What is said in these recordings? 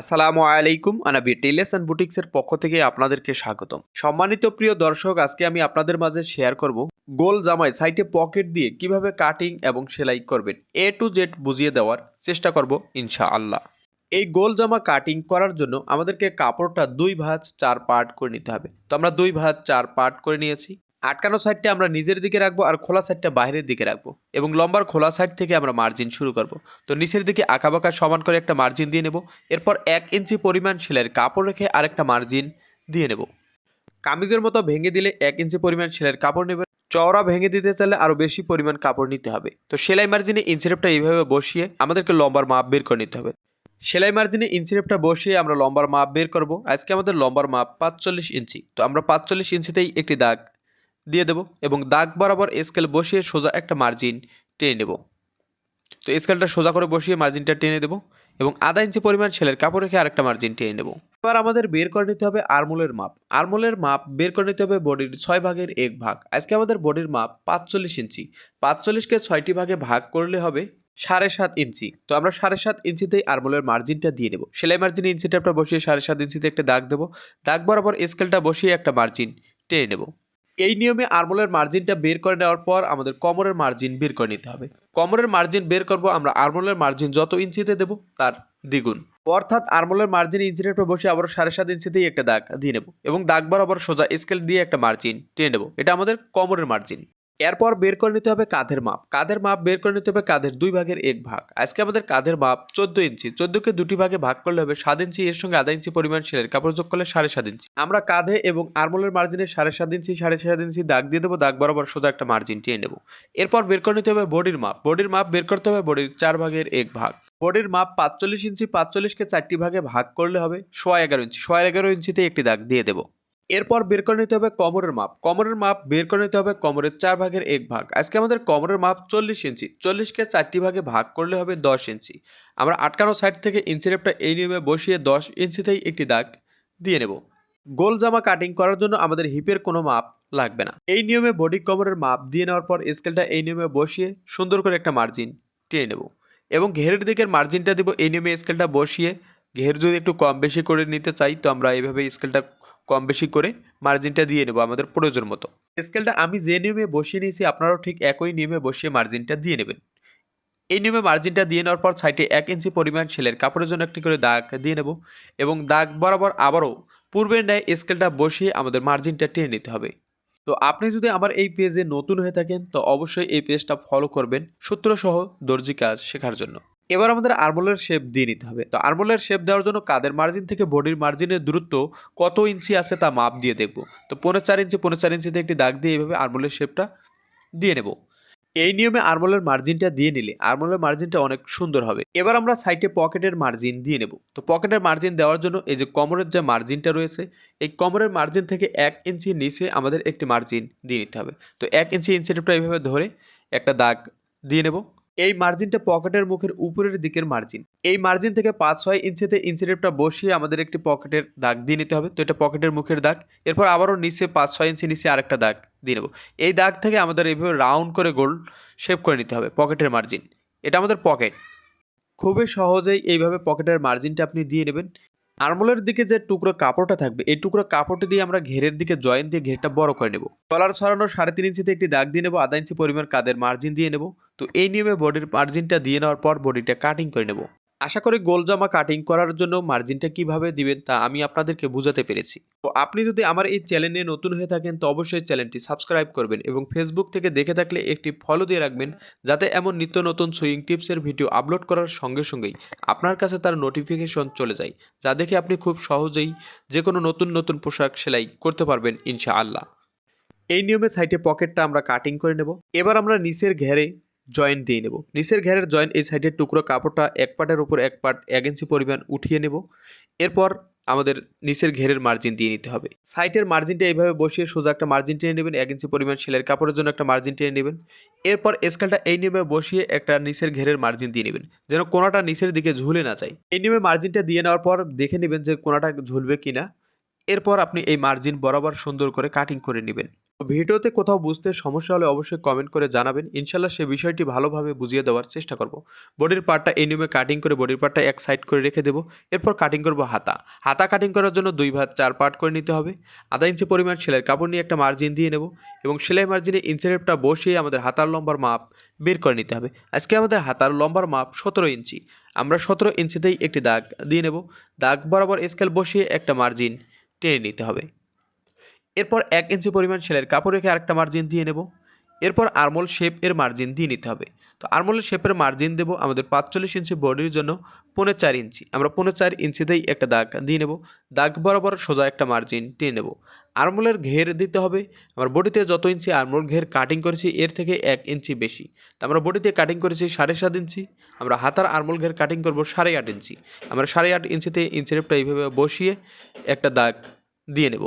আসসালামু আলাইকুম, আনাবি tailors and বুটিক্সের পক্ষ থেকে আপনাদেরকে স্বাগতম। সম্মানিত প্রিয় দর্শক, আজকে আমি আপনাদের মাঝে শেয়ার করব গোল জামায় সাইডে পকেট দিয়ে কীভাবে কাটিং এবং সেলাই করবেন। এ টু জেড বুঝিয়ে দেওয়ার চেষ্টা করব ইনশাআল্লাহ। এই গোল জামা কাটিং করার জন্য আমাদেরকে কাপড়টা দুই ভাঁজ চার পার্ট করে নিতে হবে। তো আমরা দুই ভাঁজ চার পার্ট করে নিয়েছি। আটকানো সাইডটা আমরা নিজের দিকে রাখব আর খোলা সাইডটা বাইরের দিকে রাখব এবং লম্বার খোলা সাইড থেকে আমরা মার্জিন শুরু করব। তো নিচের দিকে আঁকাবাঁকা সমান করে একটা মার্জিন দিয়ে নেব। এরপর এক ইঞ্চি পরিমাণ সেলাইয়ের কাপড় রেখে আরেকটা মার্জিন দিয়ে নেব। কামিজের মতো ভেঙে দিলে এক ইঞ্চি পরিমাণ সেলাইয়ের কাপড় নেবে। চওড়া ভেঙে দিতে চাইলে আরও বেশি পরিমাণ কাপড় নিতে হবে। তো সেলাই মার্জিনে ইঞ্চিরেপটা এইভাবে বসিয়ে আমাদেরকে লম্বার মাপ বের করে নিতে হবে। সেলাই মার্জিনে ইঞ্চিরেপটা বসিয়ে আমরা লম্বার মাপ বের করব। আজকে আমাদের লম্বার মাপ পাঁচচল্লিশ ইঞ্চি। তো আমরা পাঁচচল্লিশ ইঞ্চিতেই একটি দাগ দিয়ে দেব এবং দাগ বরাবর স্কেল বসিয়ে সোজা একটা মার্জিন টেনে নেব। তো স্কেলটা সোজা করে বসিয়ে মার্জিনটা টেনে দেবো এবং আধা ইঞ্চি পরিমাণ ছেলের কাপড় রেখে আরেকটা মার্জিন টেনে নেব। এবার আমাদের বের করে নিতে হবে আরমোলের মাপ। আরমোলের মাপ বের করে নিতে হবে বডির ছয় ভাগের এক ভাগ। আজকে আমাদের বডির মাপ পাঁচচল্লিশ ইঞ্চি পাঁচচল্লিশকে ছয়টি ভাগে ভাগ করলে হবে সাড়ে সাত ইঞ্চি তো আমরা সাড়ে সাত ইঞ্চিতেই আরমোলের মার্জিনটা দিয়ে নেব। সেলাই মার্জিন ইঞ্চিটা বসিয়ে সাড়ে সাত ইঞ্চিতে একটা দাগ দেবো। দাগ বরাবর স্কেলটা বসিয়ে একটা মার্জিন টেনে নেব। এই নিয়মে আরমোলের মার্জিনটা বের করে নেওয়ার পর আমাদের কমরের মার্জিন বের করে নিতে হবে। কমরের মার্জিন বের করব আমরা আরমোলের মার্জিন যত ইঞ্চিতে দেব তার দ্বিগুণ। অর্থাৎ আরমোলের মার্জিন ইঞ্চিনের উপর বসে আবার সাড়ে সাত ইঞ্চিতেই একটা দাগ দিয়ে নেব এবং দাগবার আবার সোজা স্কেল দিয়ে একটা মার্জিন টেনে নেব। এটা আমাদের কমরের মার্জিন। এরপর বের করে নিতে হবে কাঁধের মাপ। কাঁধের মাপ বের করে নিতে হবে কাঁধের দুই ভাগের এক ভাগ। আজকে আমাদের কাঁধের মাপ চোদ্দ ইঞ্চি। চোদ্দকে দুটি ভাগে ভাগ করলে হবে সাত ইঞ্চি, এর সঙ্গে আধা ইঞ্চি পরিমাণ সেলের কাপড় যোগ করলে সাড়ে সাত ইঞ্চি। আমরা কাঁধে এবং আরমোলের মার্জিনে সাড়ে সাত ইঞ্চি, সাড়ে সাত ইঞ্চি দাগ দিয়ে দেবো, দাগ বরাবর সোজা একটা মার্জিন টেনে নেব। এরপর বের করে নিতে হবে বডির মাপ। বডির মাপ বের করতে হবে বডির চার ভাগের এক ভাগ। বডির মাপ পাঁচচল্লিশ ইঞ্চি, পাঁচচল্লিশকে চারটি ভাগে ভাগ করলে হবে সোয়া এগারো ইঞ্চি। সোয়া এগারো ইঞ্চিতে একটি দাগ দিয়ে দেবো। এরপর বের করে নিতে হবে কোমরের মাপ। কোমরের মাপ বের করে নিতে হবে কোমরের চার ভাগের এক ভাগ। আজকে আমাদের কোমরের মাপ চল্লিশ ইঞ্চি। চল্লিশকে চারটি ভাগে ভাগ করলে হবে দশ ইঞ্চি। আমরা আটকানো সাইড থেকে ইঞ্চিরেপটা এই নিয়মে বসিয়ে দশ ইঞ্চিতেই একটি দাগ দিয়ে নেব। গোল জামা কাটিং করার জন্য আমাদের হিপের কোনো মাপ লাগবে না। এই নিয়মে বডি কোমরের মাপ দিয়ে নেওয়ার পর স্কেলটা এই নিয়মে বসিয়ে সুন্দর করে একটা মার্জিন টেনে নেব। এবং ঘেরের দিকের মার্জিনটা দেবো। এই নিয়মে স্কেলটা বসিয়ে ঘের যদি একটু কম বেশি করে নিতে চাই, তো আমরা এইভাবে স্কেলটা কম বেশি করে মার্জিনটা দিয়ে নেব আমাদের প্রয়োজন মতো। স্কেলটা আমি যে নিয়মে বসিয়ে নিয়েছি, আপনারাও ঠিক একই নিয়মে বসিয়ে মার্জিনটা দিয়ে নেবেন। এই নিয়মে মার্জিনটা দিয়ে নেওয়ার পর সাইডে এক ইঞ্চি পরিমাণ ছেলের কাপড়ের জন্য একটি করে দাগ দিয়ে নেব এবং দাগ বরাবর আবারও পূর্বের ন্যায় স্কেলটা বসিয়ে আমাদের মার্জিনটা টেনে নিতে হবে। তো আপনি যদি আমার এই পেজে নতুন হয়ে থাকেন, তো অবশ্যই এই পেজটা ফলো করবেন সূত্রসহ দর্জি কাজ শেখার জন্য। এবার আমাদের আরমোলের শেপ দিয়ে নিতে হবে। তো আরমোলের শেপ দেওয়ার জন্য কাদের মার্জিন থেকে বডির মার্জিনের দূরত্ব কত ইঞ্চি আছে তা মাপ দিয়ে দেখব। তো পনেরো চার ইঞ্চি পনেরো চার ইঞ্চিতে একটি দাগ দিয়ে এইভাবে আরমোলের শেপটা দিয়ে নেব। এই নিয়মে আরমোলের মার্জিনটা দিয়ে নিলে আরমোলের মার্জিনটা অনেক সুন্দর হবে। এবার আমরা সাইডে পকেটের মার্জিন দিয়ে নেব। তো পকেটের মার্জিন দেওয়ার জন্য এই যে কমরের যে মার্জিনটা রয়েছে, এই কমরের মার্জিন থেকে এক ইঞ্চি নিচে আমাদের একটি মার্জিন দিয়ে নিতে হবে। তো এক ইঞ্চি ইঞ্চিটা এইভাবে ধরে একটা দাগ দিয়ে নেব। এই মার্জিনটা পকেটের মুখের উপরের দিকের মার্জিন এই মার্জিন থেকে পাঁচ ছয় ইঞ্চিতে ইঞ্চিরেপটা বসিয়ে আমাদের একটি পকেটের দাগ দিয়ে নিতে হবে। তো এটা পকেটের মুখের দাগ। এরপর আবারও নিচে পাঁচ ছয় ইঞ্চি নিচে আরেকটা দাগ দিয়ে নেব। এই দাগ থেকে আমাদের এইভাবে রাউন্ড করে গোল শেপ করে নিতে হবে পকেটের মার্জিন এটা আমাদের পকেট খুবই সহজেই এইভাবে পকেটের মার্জিনটা আপনি দিয়ে নেবেন। আরমোলের দিকে যে টুকরো কাপড়টা থাকবে, এই টুকরো কাপড়টি দিয়ে আমরা ঘেরের দিকে জয়েন দিয়ে ঘেরটা বড় করে নেব। কলার ছড়ানো সাড়ে তিন ইঞ্চিতে একটি দাগ দিয়ে নেব। আধা ইঞ্চি পরিমাণ কাদের মার্জিন দিয়ে নেব। তো এই নিয়মে বডির মার্জিনটা দিয়ে নেওয়ার পর বডিটা কাটিং করে নেব। আশা করি গোল জামা কাটিং করার জন্য মার্জিনটা কীভাবে দিবেন তা আমি আপনাদেরকে বুঝাতে পেরেছি। তো আপনি যদি আমার এই চ্যানেলে নতুন হয়ে থাকেন তো অবশ্যই চ্যানেলটি সাবস্ক্রাইব করবেন এবং ফেসবুক থেকে দেখে থাকলে একটি ফলো দিয়ে রাখবেন যাতে এমন নিত্য নতুন সুইং টিপসের ভিডিও আপলোড করার সঙ্গে সঙ্গেই আপনার কাছে তার নোটিফিকেশন চলে যায়, যা দেখে আপনি খুব সহজেই যে কোনো নতুন নতুন পোশাক সেলাই করতে পারবেন ইনশাআল্লাহ। এই নিয়মে সাইডে পকেটটা আমরা কাটিং করে নেব। এবার আমরা নিচের ঘেরে জয়েন্ট দিয়ে নেব। নিচের ঘেরের জয়েন্ট এই সাইডের টুকরো কাপড়টা এক পাটের উপর এক পাট এক ইঞ্চি পরিমাণ উঠিয়ে নেব। এরপর আমাদের নিচের ঘেরের মার্জিন দিয়ে নিতে হবে। সাইটের মার্জিনটা এইভাবে বসিয়ে সোজা একটা মার্জিন টেনে নেবেন, এক ইঞ্চি পরিমাণ সেলের কাপড়ের জন্য একটা মার্জিন টেনে নেবেন। এরপর স্কেলটা এই নিয়মে বসিয়ে একটা নিচের ঘেরের মার্জিন দিয়ে নেবেন, যেন কোনাটা নিচের দিকে ঝুলে না যায়। এই নিয়মে মার্জিনটা দিয়ে নেওয়ার পর দেখে নেবেন যে কোনাটা ঝুলবে কিনা। এরপর আপনি এই মার্জিন বরাবর সুন্দর করে কাটিং করে নেবেন। ভিডিওতে কোথাও বুঝতে সমস্যা হলে অবশ্যই কমেন্ট করে জানাবেন। ইনশাল্লাহ সে বিষয়টি ভালোভাবে বুঝিয়ে দেওয়ার চেষ্টা করব। বডির পার্টটা এই নিয়মে কাটিং করে বডির পার্টটা এক সাইড করে রেখে দেবো। এরপর কাটিং করব হাতা। হাতা কাটিং করার জন্য দুই ভাত চার পার্ট করে নিতে হবে। আধা ইঞ্চি পরিমাণ সেলাইয়ের কাপড় নিয়ে একটা মার্জিন দিয়ে নেব এবং সেলাই মার্জিনে ইঞ্চেরেপটা বসিয়ে আমাদের হাতার লম্বার মাপ বের করে নিতে হবে। আজকে আমাদের হাতার লম্বার মাপ সতেরো ইঞ্চি। আমরা সতেরো ইঞ্চিতেই একটি দাগ দিয়ে নেব। দাগ বরাবর স্কেল বসিয়ে একটা মার্জিন টেনে নিতে হবে। এরপর এক ইঞ্চি পরিমাণ সেলাইয়ের কাপড় রেখে আরেকটা মার্জিন দিয়ে নেব। এরপর আরমোল শেপ এর মার্জিন দিয়ে নিতে হবে। তো আরমোলের শেপের মার্জিন দেবো আমাদের পাঁচচল্লিশ ইঞ্চি বডির জন্য পৌনে চার ইঞ্চি। আমরা পৌনে চার ইঞ্চিতেই একটা দাগ দিয়ে নেব। দাগ বরাবর সোজা একটা মার্জিন টেনে নেব। আরমোলের ঘের দিতে হবে। আমার বডিতে যত ইঞ্চি আরমোল ঘের কাটিং করেছি, এর থেকে এক ইঞ্চি বেশি। তা আমরা বডিতে কাটিং করেছি সাড়ে সাত ইঞ্চি। আমরা হাতার আরমোল ঘের কাটিং করব সাড়ে আট ইঞ্চি। আমরা সাড়ে আট ইঞ্চিতে ইঞ্চিরেপটা এইভাবে বসিয়ে একটা দাগ দিয়ে নেব।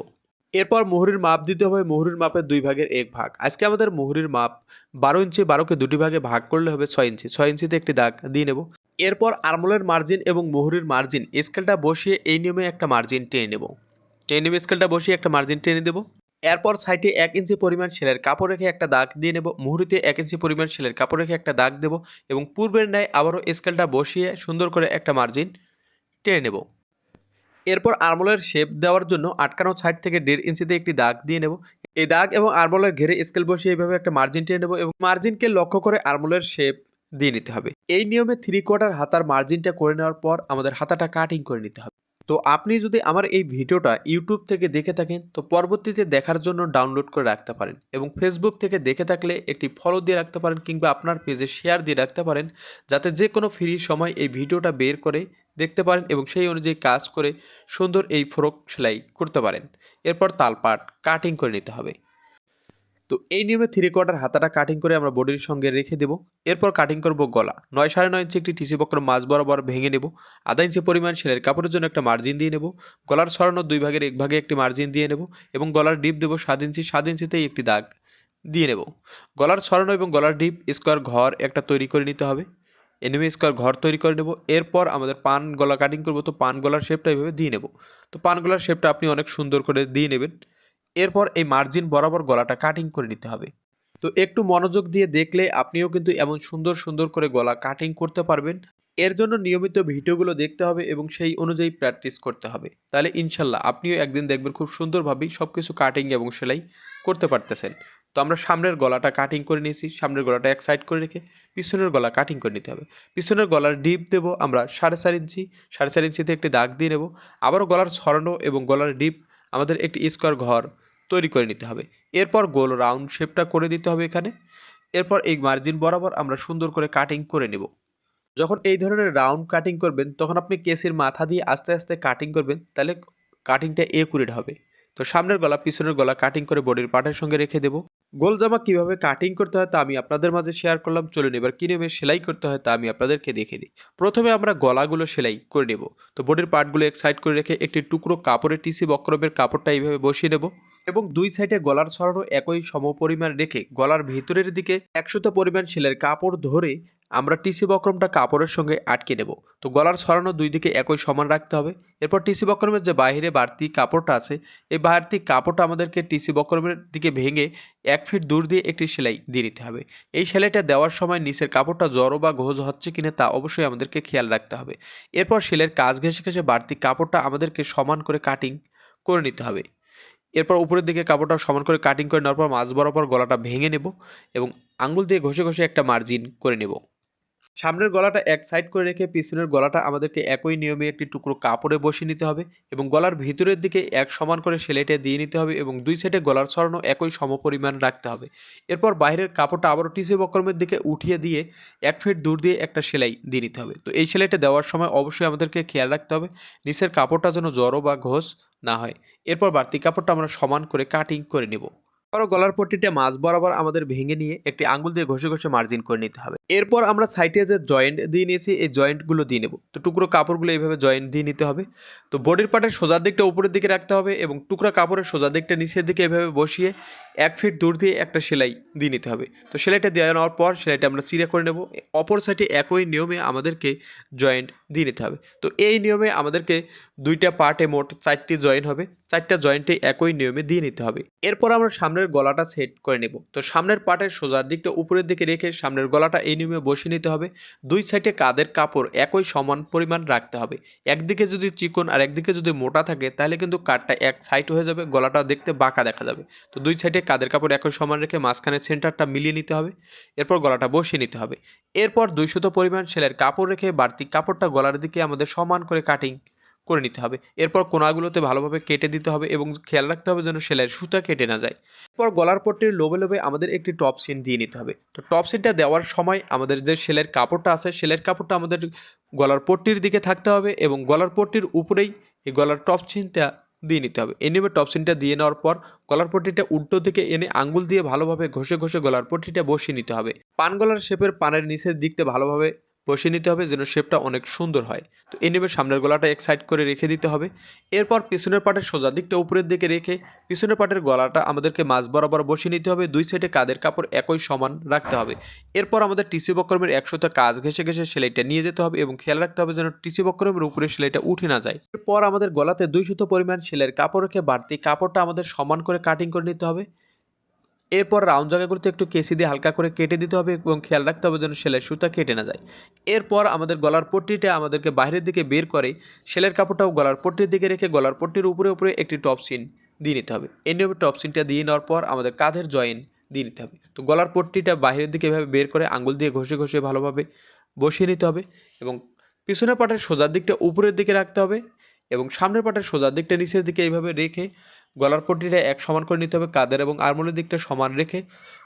এরপর মোহরির মাপ দিতে হবে, মোহরির মাপের দুই ভাগের এক ভাগ। আজকে আমাদের মোহরির মাপ বারো ইঞ্চি, বারোকে দুটি ভাগে ভাগ করলে হবে ছয় ইঞ্চি। ছয় ইঞ্চিতে একটি দাগ দিয়ে নেব। এরপর আরমোলের মার্জিন এবং মোহরির মার্জিন স্কেলটা বসিয়ে এই নিয়মে একটা মার্জিন টেনে নেব। এই নিয়মে স্কেলটা বসিয়ে একটা মার্জিন টেনে দেবো। এরপর সাইডে এক ইঞ্চি পরিমাণ সেলের কাপড় রেখে একটা দাগ দিয়ে নেব। মুহুরিতে এক ইঞ্চি পরিমাণ সেলের কাপড় রেখে একটা দাগ দেব এবং পূর্বের ন্যায় আবারও স্কেলটা বসিয়ে সুন্দর করে একটা মার্জিন টেনে নেব। এরপর আরমোলের শেপ দেওয়ার জন্য আটকানো সাইড থেকে দেড় ইঞ্চিতে একটি দাগ দিয়ে নেব। এই দাগ এবং আরমোলের ঘেরে স্কেল বসিয়ে এইভাবে একটা মার্জিন টেনে নেব এবং মার্জিনকে লক্ষ্য করে আরমোলের শেপ দিয়ে নিতে হবে। এই নিয়মে থ্রি কোয়ার্টার হাতার মার্জিনটা করে নেওয়ার পর আমাদের হাতাটা কাটিং করে নিতে হবে। তো আপনি যদি আমার এই ভিডিওটা ইউটিউব থেকে দেখে থাকেন, তো পরবর্তীতে দেখার জন্য ডাউনলোড করে রাখতে পারেন এবং ফেসবুক থেকে দেখে থাকলে একটি ফলো দিয়ে রাখতে পারেন কিংবা আপনার পেজে শেয়ার দিয়ে রাখতে পারেন, যাতে যে কোনো ফ্রি সময় এই ভিডিওটা বের করে দেখতে পারেন এবং সেই অনুযায়ী কাজ করে সুন্দর এই ফ্রক সেলাই করতে পারেন। এরপর তালপাট কাটিং করে নিতে হবে। তো এই নিয়মে থ্রি কোয়ার্টার হাতাটা কাটিং করে আমরা বডির সঙ্গে রেখে দেবো। এরপর কাটিং করব গলা। নয় সাড়ে নয় ইঞ্চি একটি টিসি বক্র মাছ বরাবর ভেঙে নেব। আধা ইঞ্চি পরিমাণ সেলের কাপড়ের জন্য একটা মার্জিন দিয়ে নেব। গলার ছড়ানোর দুই ভাগের এক ভাগে একটি মার্জিন দিয়ে নেব এবং গলার ডিপ দেবো সাত ইঞ্চি। সাত ইঞ্চিতেই একটি দাগ দিয়ে নেব। গলার ছড়ানো এবং গলার ডিপ, স্কোয়ার, ঘর একটা তৈরি করে নিতে হবে। এনিমে স্কোয়ার ঘর তৈরি করে নেব। এরপর আমাদের পান গলা কাটিং করব, তো পান গলার শেপটা এইভাবে দিয়ে নেব। তো পান গলার শেপটা আপনি অনেক সুন্দর করে দিয়ে নেবেন। এরপর এই মার্জিন বরাবর গলাটা কাটিং করে নিতে হবে। তো একটু মনোযোগ দিয়ে দেখলে আপনিও কিন্তু এমন সুন্দর সুন্দর করে গলা কাটিং করতে পারবেন। এর জন্য নিয়মিত ভিডিওগুলো দেখতে হবে এবং সেই অনুযায়ী প্র্যাকটিস করতে হবে। তাহলে ইনশাল্লাহ আপনিও একদিন দেখবেন খুব সুন্দরভাবেই সব কিছু কাটিং এবং সেলাই করতে পারতেছেন। তো আমরা সামনের গলাটা কাটিং করে নিয়েছি, সামনের গলাটা এক সাইড করে রেখে পিছনের গলা কাটিং করে নিতে হবে। পিছনের গলার ডিপ দেবো আমরা সাড়ে চার ইঞ্চি, সাড়ে চার ইঞ্চিতে একটি দাগ দিয়ে নেব। আবারও গলার ছড়ানো এবং গলার ডিপ আমাদের একটি স্কোয়ার ঘর তৈরি করে নিতে হবে। এরপর গোল রাউন্ড শেপটা করে দিতে হবে এখানে। এরপর এই মার্জিন বরাবর আমরা সুন্দর করে কাটিং করে নেব। যখন এই ধরনের রাউন্ড কাটিং করবেন, তখন আপনি কেসের মাথা দিয়ে আস্তে আস্তে কাটিং করবেন, তাহলে কাটিংটা একুরেট হবে। তো সামনের গলা, পিছনের গলা কাটিং করে বডির পার্টের সঙ্গে রেখে দেবো। গোল জামা কীভাবে কাটিং করতে হয় তা আমি আপনাদের মাঝে শেয়ার করলাম। চলুন এবার কী নিয়মে সেলাই করতে হয় তা আমি আপনাদেরকে দেখে দিই। প্রথমে আমরা গলাগুলো সেলাই করে নেব। তো বোর্ডের পার্টগুলো এক সাইড করে রেখে একটি টুকরো কাপড়ের টিসি বক্রমের কাপড়টা এইভাবে বসিয়ে নেব এবং দুই সাইডে গলার ছড়ানো একই সমপরিমাণ রেখে গলার ভিতরের দিকে একশত পরিমাণ সেলের কাপড় ধরে আমরা টিসি বক্রমটা কাপড়ের সঙ্গে আটকে নেব। তো গলার ছড়ানো দুই দিকে একই সমান রাখতে হবে। এরপর টিসি বক্রমের যে বাইরে বাড়তি কাপড়টা আছে, এই বাড়তি কাপড়টা আমাদেরকে টিসি বক্রমের দিকে ভেঙে এক ফিট দূর দিয়ে একটি সেলাই দিয়ে দিতে হবে। এই সেলাইটা দেওয়ার সময় নিচের কাপড়টা জড়ো বা ঘোজ হচ্ছে কিনা তা অবশ্যই আমাদেরকে খেয়াল রাখতে হবে। এরপর সেলের কাজ ঘেঁষে ঘেঁষে বাড়তি কাপড়টা আমাদেরকে সমান করে কাটিং করে নিতে হবে। এরপর উপরের দিকে কাপড়টা সমান করে কাটিং করে নেওয়ার পর মাঝ বরাবর গলাটা ভেঙে নেব এবং আঙুল দিয়ে ঘষে ঘষে একটা মার্জিন করে নেব। সামনের গলাটা এক সাইড করে রেখে পিছনের গলাটা আমাদেরকে একই নিয়মে একটি টুকরো কাপড়ে বসিয়ে নিতে হবে এবং গলার ভিতরের দিকে এক সমান করে সেলাইটা দিয়ে নিতে হবে এবং দুই সাইডে গলার ছড়ানো একই সমপরিমাণ রাখতে হবে। এরপর বাইরের কাপড়টা আবারও টিসি বক্রমের দিকে উঠিয়ে দিয়ে এক ফিট দূর দিয়ে একটা সেলাই দিয়ে নিতে হবে। তো এই সেলাইটা দেওয়ার সময় অবশ্যই আমাদেরকে খেয়াল রাখতে হবে, নিচের কাপড়টা যেন জড়ো বা ঘোষ না হয়। এরপর বাড়তি কাপড়টা আমরা সমান করে কাটিং করে নেব। আরও গলার পট্টিটা মাছ বরাবর আমাদের ভেঙে নিয়ে একটি আঙ্গুল দিয়ে ঘষে ঘষে মার্জিন করে নিতে হবে। এরপর আমরা সাইডে যে জয়েন্ট দিয়ে নিয়েছি, এই জয়েন্টগুলো দিয়ে নেব। তো টুকরো কাপড়গুলো এইভাবে জয়েন্ট দিয়ে নিতে হবে। তো বডির পার্টের সোজার দিকটা উপরের দিকে রাখতে হবে এবং টুকরা কাপড়ের সোজার দিকটা নিচের দিকে এভাবে বসিয়ে এক ফিট দূর দিয়ে একটা সেলাই দিয়ে নিতে হবে। তো সেলাইটা দেওয়া নেওয়ার পর সেলাইটা আমরা চিরা করে নেব। অপর সাইডে একই নিয়মে আমাদেরকে জয়েন্ট দিয়ে নিতে হবে। তো এই নিয়মে আমাদেরকে দুইটা পার্টে মোট চারটি জয়েন্ট হবে। চারটা জয়েন্টে একই নিয়মে দিয়ে নিতে হবে। এরপর আমরা সামনের গলাটা সেট করে নেব। তো সামনের পাটের সোজার দিকটা উপরের দিকে রেখে সামনের গলাটা এই নিয়মে বসিয়ে নিতে হবে। দুই সাইডে কাদের কাপড় একই সমান পরিমাণ রাখতে হবে। একদিকে যদি চিকন আর একদিকে যদি মোটা থাকে, তাহলে কিন্তু কাঠটা এক সাইড হয়ে যাবে, গলাটা দেখতে বাঁকা দেখা যাবে। তো দুই সাইডে কাদের কাপড় একই সমান রেখে মাঝখানে সেন্টারটা মিলিয়ে নিতে হবে। এরপর গলাটা বসিয়ে নিতে হবে। এরপর দুইশত পরিমাণ সেলের কাপড় রেখে বাড়তি কাপড়টা গলার দিকে আমাদের সমান করে কাটিং করে নিতে হবে। এরপর কোনাগুলোতে ভালোভাবে কেটে দিতে হবে এবং খেয়াল রাখতে হবে যেন সেলাইয়ের সুতা কেটে না যায়। এরপর গলার পট্টির লোবে লোবে আমাদের একটি টপ সিন দিয়ে নিতে হবে। তো টপ সিনটা দেওয়ার সময় আমাদের যে সেলের কাপড়টা আছে সেলের কাপড়টা আমাদের গলার পট্টির দিকে থাকতে হবে এবং গলার পট্টির উপরেই এই গলার টপ সিনটা দিয়ে নিতে হবে। এই নিয়মে টপ সিনটা দিয়ে নেওয়ার পর গলার পট্টিটা উল্টো দিকে এনে আঙ্গুল দিয়ে ভালোভাবে ঘষে ঘষে গলার পট্টিটা বসিয়ে নিতে হবে। পান গলার শেপের পানের নিচের দিকটা ভালোভাবে বসিয়ে নিতে হবে যেন শেপটা অনেক সুন্দর হয়। তো এই নিয়মে সামনের গলাটা এক সাইড করে রেখে দিতে হবে। এরপর পিছনের পাটের সোজা দিকটা উপরের দিকে রেখে পিছনের পাটের গলাটা আমাদেরকে মাঝ বরাবর বসিয়ে নিতে হবে। দুই সাইডে কাদের কাপড় একই সমান রাখতে হবে। এরপর আমাদের টিসি বক্রমের একশোটা কাজ ঘেসে ঘেসে সেলাইটা নিয়ে যেতে হবে এবং খেয়াল রাখতে হবে যেন টিসি বক্রমের উপরে সেলাইটা উঠে না যায়। এরপর আমাদের গলাতে দুই শত পরিমাণ সেলাইয়ের কাপড় রেখে বাড়তি কাপড়টা আমাদের সমান করে কাটিং করে নিতে হবে। এরপর রাউন্ড জায়গাগুলোতে একটু কেসি দিয়ে হালকা করে কেটে দিতে হবে এবং খেয়াল রাখতে হবে যেন সেলাই সুতা কেটে না যায়। এরপর আমাদের গলার পট্টিটা আমাদেরকে বাইরের দিকে বের করে সেলের কাপড়টাও গলার পট্টির দিকে রেখে গলার পট্টির উপরে উপরে একটি টপ সিন দিয়ে নিতে হবে। এই নিয়মে টপ সিনটা দিয়ে নেওয়ার পর আমাদের কাঁধের জয়েন দিয়ে নিতে হবে। তো গলার পট্টিটা বাইরের দিকে এভাবে বের করে আঙুল দিয়ে ঘষে ঘষে ভালোভাবে বসিয়ে নিতে হবে এবং পিছনের পাটের সোজার দিকটা উপরের দিকে রাখতে হবে এবং সামনের পাটের সোজার দিকটা নিচের দিকে এইভাবে রেখে গলার পট্টিটা এক সমান করে নিতে হবে কাদের এবং আরমোলের দিকটা সমান রেখে।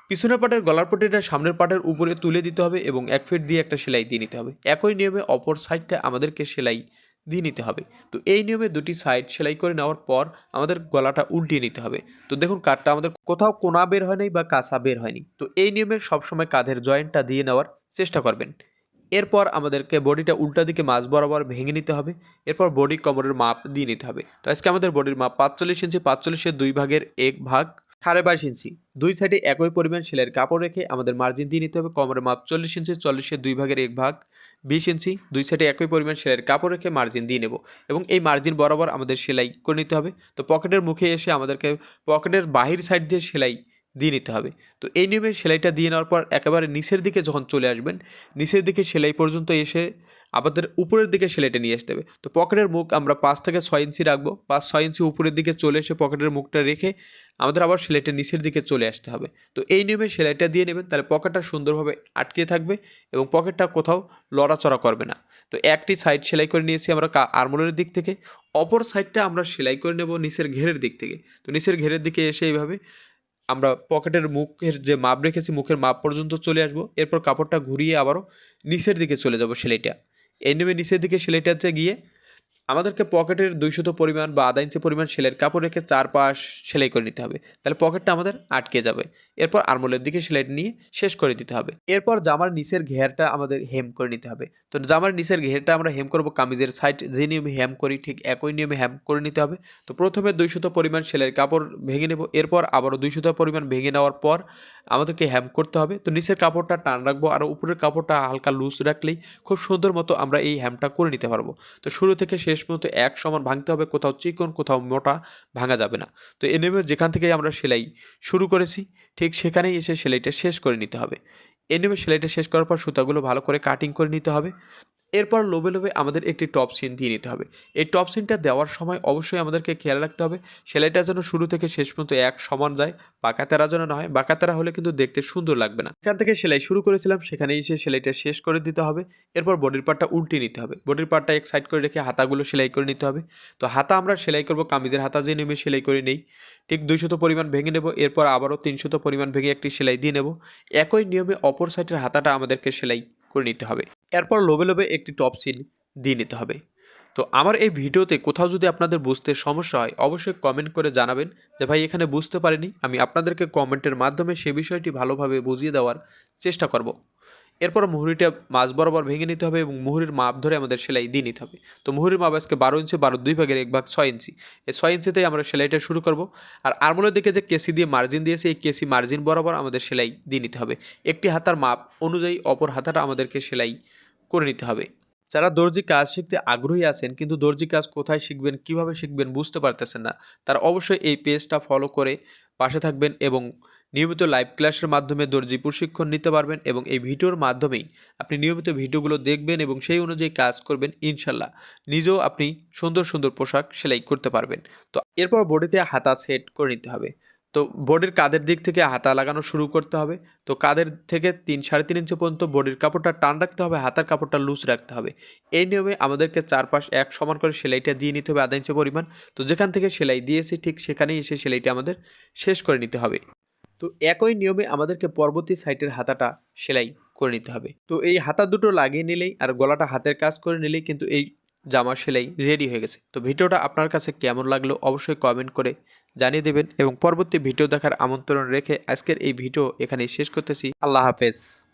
পিছনের পাটের গলার পট্টিটা সামনের পাটের উপরে তুলে দিতে হবে এবং এক ফিট দিয়ে একটা সেলাই দিয়ে নিতে হবে। একই নিয়মে অপর সাইডটা আমাদেরকে সেলাই দিয়ে নিতে হবে। তো এই নিয়মে দুটি সাইড সেলাই করে নেওয়ার পর আমাদের গলাটা উল্টিয়ে নিতে হবে। তো দেখুন কাঠটা আমাদের কোথাও কোনা বের হয়নি বা কাঁচা বের হয়নি তো এই নিয়মে সবসময় কাঁধের জয়েন্টটা দিয়ে নেওয়ার চেষ্টা করবেন। এরপর আমাদেরকে বডিটা উল্টা দিকে মাছ বরাবর ভেঙে নিতে হবে। এরপর বডি কমরের মাপ দিয়ে নিতে হবে। তো আজকে আমাদের বডির মাপ পাঁচচল্লিশ ইঞ্চি, পাঁচচল্লিশের দুই ভাগের এক ভাগ সাড়ে বাইশ ইঞ্চি। দুই সাইডে একই পরিমাণ সেলের কাপড় রেখে আমাদের মার্জিন দিয়ে নিতে হবে। কমরের মাপ চল্লিশ ইঞ্চি, চল্লিশের দুই ভাগের এক ভাগ বিশ ইঞ্চি। দুই সাইডে একই পরিমাণ সেলের কাপড় রেখে মার্জিন দিয়ে নেব এবং এই মার্জিন বরাবর আমাদের সেলাই করে নিতে হবে। তো পকেটের মুখে এসে আমাদেরকে পকেটের বাহির সাইড দিয়ে সেলাই দিয়ে নিতে হবে। তো এই নিয়মে সেলাইটা দিয়ে নেওয়ার পর একেবারে নিচের দিকে যখন চলে আসবেন, নিচের দিকে সেলাই পর্যন্ত এসে আমাদের উপরের দিকে সেলাইটা নিয়ে আসতে হবে। তো পকেটের মুখ আমরা পাঁচ থেকে ছয় ইঞ্চি রাখব। পাঁচ, ছয় ইঞ্চি উপরের দিকে চলে এসে পকেটের মুখটা রেখে আমাদের আবার সেলাইটা নিচের দিকে চলে আসতে হবে। তো এই নিয়মে সেলাইটা দিয়ে নেবেন, তাহলে পকেটটা সুন্দরভাবে আটকে থাকবে এবং পকেটটা কোথাও লড়াচড়া করবে না। তো একটি সাইড সেলাই করে নিয়েছি আমরা আরমোলের দিক থেকে। অপর সাইডটা আমরা সেলাই করে নেব নিচের ঘেরের দিক থেকে। তো নিচের ঘেরের দিকে এসে এইভাবে আমরা পকেটের মুখের যে মাপ রেখেছি, মুখের মাপ পর্যন্ত চলে আসব। এরপর কাপড়টা ঘুরিয়ে আবারও নিচের দিকে চলে যাব সেলাইটা। এই নেমে নিচের দিকে সেলাইটাতে গিয়ে আমাদেরকে পকেটের দুইশত পরিমাণ বা আধা ইঞ্চি পরিমাণ সেলাইয়ের কাপড় রেখে চার পাশ সেলাই করে নিতে হবে। তাহলে পকেটটা আমাদের আটকে যাবে। এরপর আরমোলের দিকে সেলাইটা নিয়ে শেষ করে দিতে হবে। এরপর জামার নিচের ঘেরটা আমাদের হেম করে নিতে হবে। তো জামার নিচের ঘেরটা আমরা হেম করব কামিজের সাইড। যে নিয়মে হেম করি, ঠিক একই নিয়মে হেম করে নিতে হবে। তো প্রথমে দুইশত পরিমাণ সেলাইয়ের কাপড় ভেঙে নেব। এরপর আবারও দুইশত পরিমাণ ভেঙে নেওয়ার পর আমাদেরকে হ্যাম করতে হবে। তো নিচের কাপড়টা টান রাখব আর উপরের কাপড়টা হালকা লুজ রাখলেই খুব সুন্দর মতো আমরা এই হ্যামটা করে নিতে পারব। তো শুরু থেকে শেষ পর্যন্ত এক সমান ভাঙতে হবে, কোথাও চিকন, কোথাও মোটা, ভাঙা যাবে না। তো এনেমে যেখান থেকে আমরা সেলাই শুরু করেছি, ঠিক সেখানেই এসে সেলাইটা শেষ করে নিতে হবে। এনেমে সেলাইটা শেষ করার পর সুতাগুলো ভালো করে কাটিং করে নিতে হবে। এরপর লোভে লোভে আমাদের একটি টপ সিন দিয়ে নিতে হবে। এই টপ সিনটা দেওয়ার সময় অবশ্যই আমাদেরকে খেয়াল রাখতে হবে। সেলাইটা যেন শুরু থেকে শেষ পর্যন্ত এক সমান যায়, বাঁকাতেরা যেন না হয়। বাঁকাতেরা হলে কিন্তু দেখতে সুন্দর লাগবে না। এখান থেকে সেলাই শুরু করেছিলাম সেখানে এসে সেলাইটা শেষ করে দিতে হবে। এরপর বডির পার্টটা উল্টে নিতে হবে। বডির পার্টটা এক সাইড করে রেখে হাতাগুলো সেলাই করে নিতে হবে। তো হাতা আমরা সেলাই করব, কামিজের হাতা যে নেমে সেলাই করে নেই। ঠিক দুইশত পরিমাণ ভেঙে নেব, এরপর আবারও তিনশত পরিমাণ ভেঙে একটি সেলাই দিয়ে নেব। একই নিয়মে অপর সাইডের হাতাটা আমাদেরকে সেলাই করে নিতে হবে। এরপর লোভে লোভে একটি টপ সিন দিয়ে নিতে হবে। তো আমার এই ভিডিওতে কোথাও যদি আপনাদের বুঝতে সমস্যা হয়, অবশ্যই কমেন্ট করে জানাবেন যে, ভাই, এখানে বুঝতে পারিনি। আমি আপনাদেরকে কমেন্টের মাধ্যমে সে বিষয়টি ভালোভাবে বুঝিয়ে দেওয়ার চেষ্টা করব। এরপর মুহুরিটা মাছ বরাবর ভেঙে নিতে হবে এবং মুহুরির মাপ ধরে আমাদের সেলাই দিয়ে নিতে হবে। তো মুহুরির মাপ আজকে বারো ইঞ্চি, বারো দুই ভাগের এক ভাগ ছয় ইঞ্চি। এই ছয় ইঞ্চিতেই আমরা সেলাইটা শুরু করব। আর আরমোলের দিকে যে কেসি দিয়ে মার্জিন দিয়েছে, এই কেসি মার্জিন বরাবর আমাদের সেলাই দিয়ে নিতে হবে। একটি হাতার মাপ অনুযায়ী অপর হাতাটা আমাদেরকে সেলাই করে নিতে হবে। যারা দর্জি কাজ শিখতে আগ্রহী আছেন, কিন্তু দর্জি কাজ কোথায় শিখবেন, কীভাবে শিখবেন বুঝতে পারতেছেন না, তারা অবশ্যই এই পেজটা ফলো করে পাশে থাকবেন এবং নিয়মিত লাইভ ক্লাসের মাধ্যমে দর্জি প্রশিক্ষণ নিতে পারবেন এবং এই ভিডিওর মাধ্যমেই আপনি নিয়মিত ভিডিওগুলো দেখবেন এবং সেই অনুযায়ী কাজ করবেন ইনশাল্লাহ। নিজেও আপনি সুন্দর সুন্দর পোশাক সেলাই করতে পারবেন। তো এরপর বডিতে হাতা সেট করে নিতে হবে। তো বডির কাদের দিক থেকে হাতা লাগানো শুরু করতে হবে? তো কাদের থেকে তিন, সাড়ে তিন ইঞ্চি পর্যন্ত বডির কাপড়টা টান রাখতে হবে, হাতার কাপড়টা লুজ রাখতে হবে। এই নিয়মে আমাদেরকে চারপাশ এক সমান করে সেলাইটা দিয়ে নিতে হবে আধা ইঞ্চি পরিমাণ। তো যেখান থেকে সেলাই দিয়েছি ঠিক সেখানেই এসে সেলাইটা আমাদের শেষ করে নিতে হবে। তো একই নিয়মে আমাদেরকে পরবর্তী সাইটের হাতাটা সেলাই করে নিতে হবে। তো এই হাতা দুটো লাগিয়ে নিলেই আর গলাটা হাতের কাজ করে নিলেই কিন্তু এই জামা সেলাই রেডি হয়ে গেছে। তো ভিডিওটা আপনার কাছে কেমন লাগল অবশ্যই কমেন্ট করে জানিয়ে দেবেন এবং পরবর্তী ভিডিও দেখার আমন্ত্রণ রেখে আজকের এই ভিডিও এখানেই শেষ করতেছি। আল্লাহ হাফেজ।